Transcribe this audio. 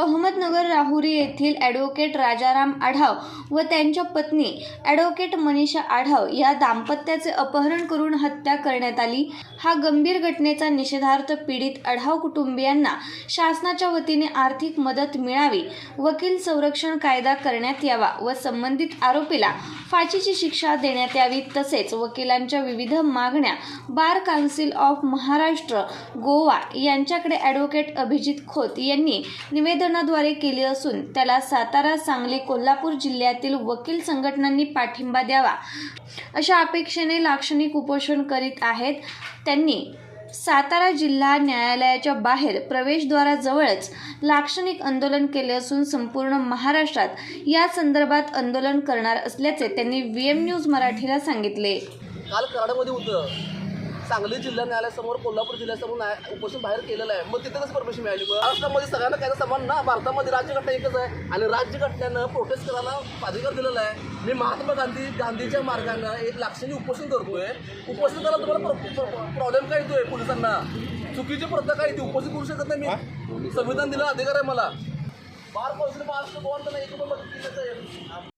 अहमदनगर राहुरी येथील ॲडव्होकेट राजाराम आढाव व त्यांच्या पत्नी ॲडव्होकेट मनीषा आढाव या दाम्पत्याचे अपहरण करून हत्या करण्यात आली. हा गंभीर घटनेचा निषेधार्थ पीडित आढाव कुटुंबियांना शासनाच्या वतीने आर्थिक मदत मिळावी वकील संरक्षण कायदा करण्यात यावा व संबंधित आरोपीला फाशीची शिक्षा देण्यात यावी तसेच वकिलांच्या विविध मागण्या bar council of Maharashtra Goa यांच्याकडे ॲडव्होकेट अभिजित खोत यांनी निवेदन निवेदनाद्वारे केली असून त्याला सातारा सांगली कोल्हापूर जिल्ह्यातील वकील संघटनांनी पाठिंबा द्यावा अशा अपेक्षेने लाक्षणिक उपोषण करीत आहेत. त्यांनी सातारा जिल्हा न्यायालयाच्या बाहेर प्रवेशद्वाराजवळच लाक्षणिक आंदोलन केले असून संपूर्ण महाराष्ट्रात या संदर्भात आंदोलन करणार असल्याचे त्यांनी व्ही एम न्यूज मराठीला सांगितले. काल कराडमध्ये होतं. सांगली जिल्हा न्यायालयासमोर कोल्हापूर जिल्ह्यासमोर न्याय उपोषण बाहेर केलेलं आहे. मग तिथे कसं परमिशन मिळाली? मग महाराष्ट्रामध्ये सगळ्यांना काय समान ना भारतामध्ये राज्यघटना एकच आहे. आणि राज्यघटनेनं प्रोटेस्ट करायला अधिकार दिलेला आहे. मी महात्मा गांधी गांधीच्या मार्गानं एक लाक्षणिक उपोषण करतोय. उपोषण करायला तुम्हाला प्रॉब्लेम काय येतोय पोलिसांना? चुकीची प्रथा काय येते? उपोषण करू शकत नाही मी. संविधान दिलं अधिकार आहे मला. बार कौन्सिल महाराष्ट्र बोर्ड एक मदत नाही.